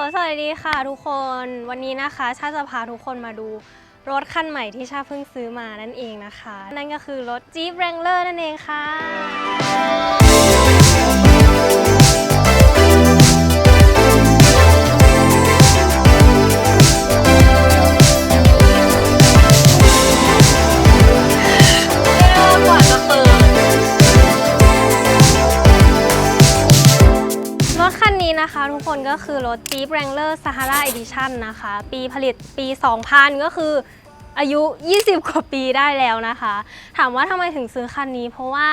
สวัสดีค่ะทุกคน วันนี้นะคะชาจะพาทุกคนมาดูรถคันใหม่ที่ชาเพิ่งซื้อมานั่นเองนะคะ นั่นก็คือรถ Jeep Wrangler นั่นเองค่ะ นก็คือรถ Jeep Wrangler Sahara Edition นะคะ ปีผลิตปี 2000 ก็คืออายุ 20 กว่าปีได้แล้วนะคะ ถามว่าทำไมถึงซื้อคันนี้ เพราะว่า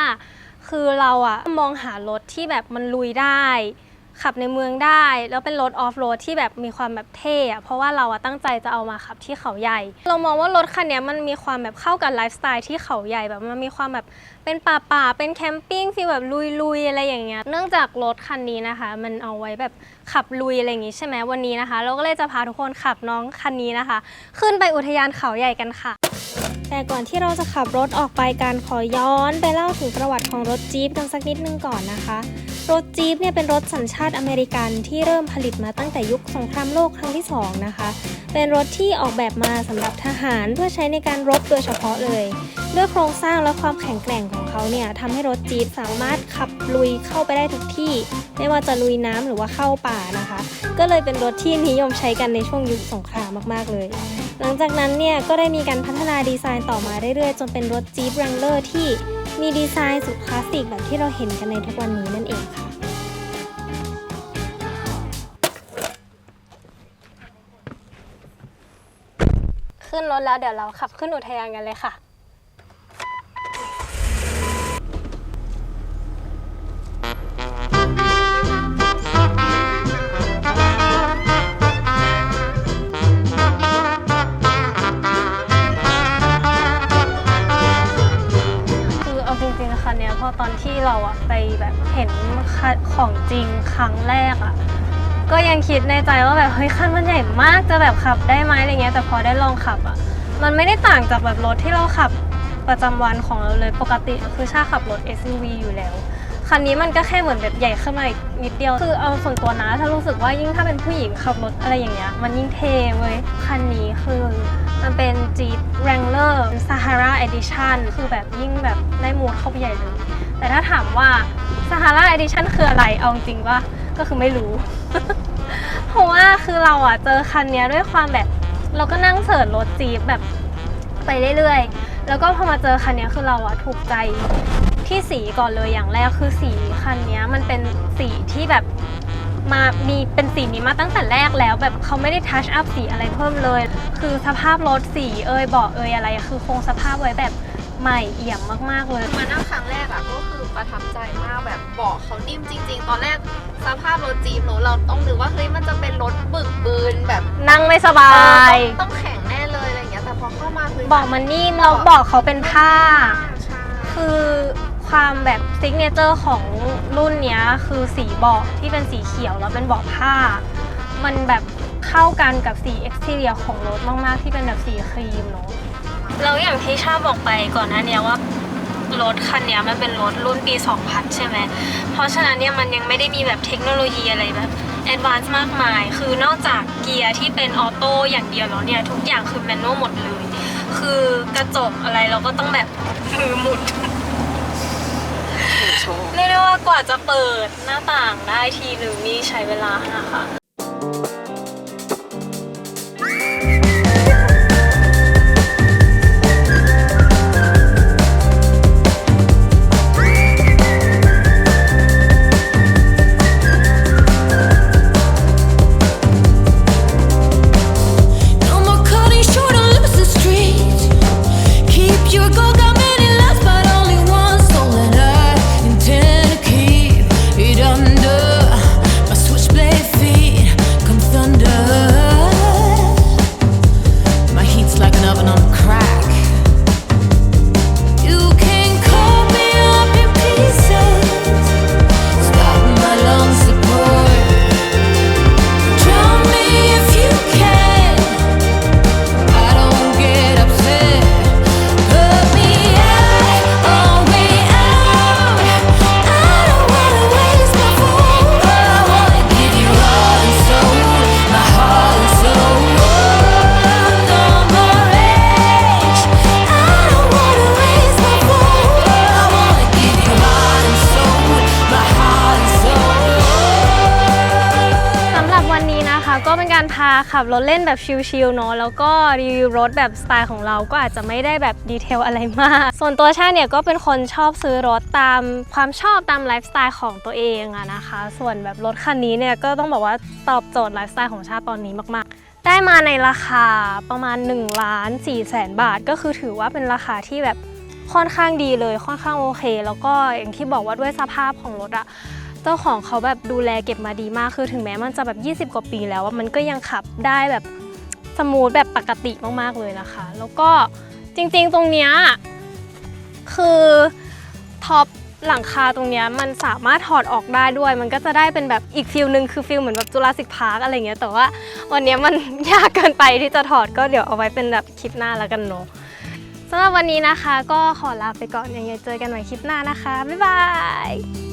คือเราอะมองหารถที่แบบมันลุยได้ ขับในเมืองได้ แล้วเป็นรถออฟโรดที่แบบมีความแบบเท่อะเพราะว่าเราอะตั้งใจจะเอามาขับที่เขาใหญ่ เรามองว่ารถคันนี้มันมีความแบบเข้ากับไลฟ์สไตล์ที่เขาใหญ่แบบมันมีความแบบเป็นป่าป่าเป็นแคมปิ้งฟีลแบบลุยๆอะไรอย่างเงี้ยเนื่องจากรถคันนี้นะคะ มันเอาไว้แบบขับลุยอะไรอย่างงี้ใช่ไหมวันนี้นะคะ เราก็เลยจะพาทุกคนขับน้องคันนี้นะคะ ขึ้นไปอุทยานเขาใหญ่กันค่ะแต่ก่อนที่เราจะขับรถออกไปการขอย้อนไปเล่าถึงประวัติของรถจี๊ปกันสักนิดนึงก่อนนะคะ รถจี๊ปเนี่ยเป็นรถสัญชาติอเมริกันที่เริ่มผลิตมาตั้งแต่ยุคสงครามโลกครั้งที่ 2 นะคะ เป็นรถที่ออกแบบมาสำหรับทหารเพื่อใช้ในการรบโดยเฉพาะเลย ด้วยโครงสร้างและความแข็งแกร่งของเขาเนี่ยทำให้รถจี๊ปสามารถขับลุยเข้าไปได้ทุกที่ ไม่ว่าจะลุยน้ำหรือว่าเข้าป่านะคะ ก็เลยเป็นรถที่นิยมใช้กันในช่วงยุคสงครามมากๆ เลย หลังจากนั้นเนี่ยก็ได้มีการพัฒนาดีไซน์ต่อมาเรื่อยๆ จนเป็นรถ Jeep Wrangler ที่ มีดีไซน์สุดคลาสสิกแบบที่เราเห็นกันในทุกวันนี้นั่นเองค่ะ ขึ้นรถแล้วเดี๋ยวเราขับขึ้นอุทยานกันเลยค่ะ ที่เราอะไปแบบเห็นของจริงครั้งแรกอะก็ยังคิดในใจว่าแบบเฮ้ยคันมันใหญ่มากจะแบบขับได้ไหมอะไรเงี้ยแต่พอได้ลองขับอะมันไม่ได้ต่างจากแบบรถที่เราขับประจำวันของเราเลยปกติคือชาขับรถ SUV อยู่แล้วคันนี้มันก็แค่เหมือนแบบใหญ่ขึ้นมาอีกนิดเดียวคือเอาส่วนตัวนะถ้ารู้สึกว่ายิ่งถ้าเป็นผู้หญิงขับรถอะไรอย่างเงี้ยมันยิ่งเทเว้ยคันนี้คือมันเป็น Jeep Wrangler Sahara Edition คือแบบยิ่งแบบได้มูดเข้าไปใหญ่เลย แต่ถ้าถามว่า Sahara Edition คืออะไร เอาจริงว่าก็คือไม่รู้ เพราะว่าคือเราอะเจอคันนี้ด้วยความแบบ เราก็นั่งเสิร์ชรถจี๊ปแบบไปเรื่อยๆ แล้วก็พอมาเจอคันนี้คือเราอะถูกใจที่สีก่อนเลยอย่างแรกคือสีคันนี้มันเป็นสีที่แบบมามีเป็นสีนี้มาตั้งแต่แรกแล้ว แบบเขาไม่ได้ทัชอัพสีอะไรเพิ่มเลย คือสภาพรถสีเอ่ยเบาะเอ่ยอะไร คือคงสภาพไว้แบบ ใหม่เอี่ยมมากๆเลย มานั่งครั้งแรกอะก็คือประทับใจมากแบบเบาะเขานิ่มจริง ๆ ตอนแรกสภาพรถจีบรถเราต้องนึกว่าเฮ้ยมันจะเป็นรถบึกบืนแบบนั่งไม่สบายเออต้องต้องแข็งแน่เลยอะไรอย่างเงี้ยแต่พอเข้ามาคือเบาะมันนิ่มแล้วเบาะเขาเป็นผ้า ใช่คือความแบบซิกเนเจอร์ของรุ่นเนี้ยคือสีเบาะที่เป็นสีเขียวแล้วเป็นเบาะผ้า มันแบบเข้ากันกับสี exterior ของรถมาก ๆ ที่เป็นแบบสีครีมเนาะ แล้วอย่างที่ชาบอกไปก่อนหน้าเนี้ยว่ารถคันเนี้ยมันเป็นรถรุ่นปี 2000 ใช่ไหม เพราะฉะนั้นเนี่ยมันยังไม่ได้มีแบบเทคโนโลยีอะไรแบบแอดวานซ์มากมาย คือนอกจากเกียร์ที่เป็นออโต้อย่างเดียวแล้วเนี่ย ทุกอย่างคือแมนนวลหมดเลย คือกระจกอะไรเราก็ต้องแบบมือหมุนเรียกได้ว่ากว่าจะเปิดหน้าต่างได้ทีหนึ่งนี่ใช้เวลานะคะ การพาขับรถเล่นแบบชิลๆเนาะแล้วก็รีวิวรถแบบสไตล์ของเราก็อาจจะไม่ได้แบบดีเทลอะไรมาก ส่วนตัวชาเนี่ยก็เป็นคนชอบซื้อรถตามความชอบตามไลฟ์สไตล์ของตัวเองอะนะคะ ส่วนแบบรถคันนี้เนี่ยก็ต้องบอกว่าตอบโจทย์ไลฟ์สไตล์ของชาตอนนี้มาก ๆได้มาในราคาประมาณ1ล้าน4แสนบาท ก็คือถือว่าเป็นราคาที่แบบค่อนข้างดีเลยค่อนข้างโอเค แล้วก็อย่างที่บอกว่าด้วยสภาพของรถอะ จ้าของเขาแบบดูแลเก็บมาดีมาก คือถึงแม้มันจะแบบ 20 กว่าปีแล้วอะมันก็ยังขับได้แบบสมูทแบบปกติมากๆเลยนะคะ แล้วก็จริงๆตรงเนี้ยคือท็อปหลังคาตรงเนี้ยมันสามารถถอดออกได้ด้วย มันก็จะได้เป็นแบบอีกฟิลหนึ่งคือฟิลเหมือนแบบจุฬาสิกพาร์คอะไรเงี้ยแต่ว่าวันเนี้ยมันยากเกินไปที่จะถอดก็เดี๋ยวเอาไว้เป็นแบบคลิปหน้าแล้วกันเนาะสำหรับวันนี้นะคะ ก็ขอลาไปก่อนยังไงเจอกันใหม่คลิปหน้านะคะ บ๊ายบาย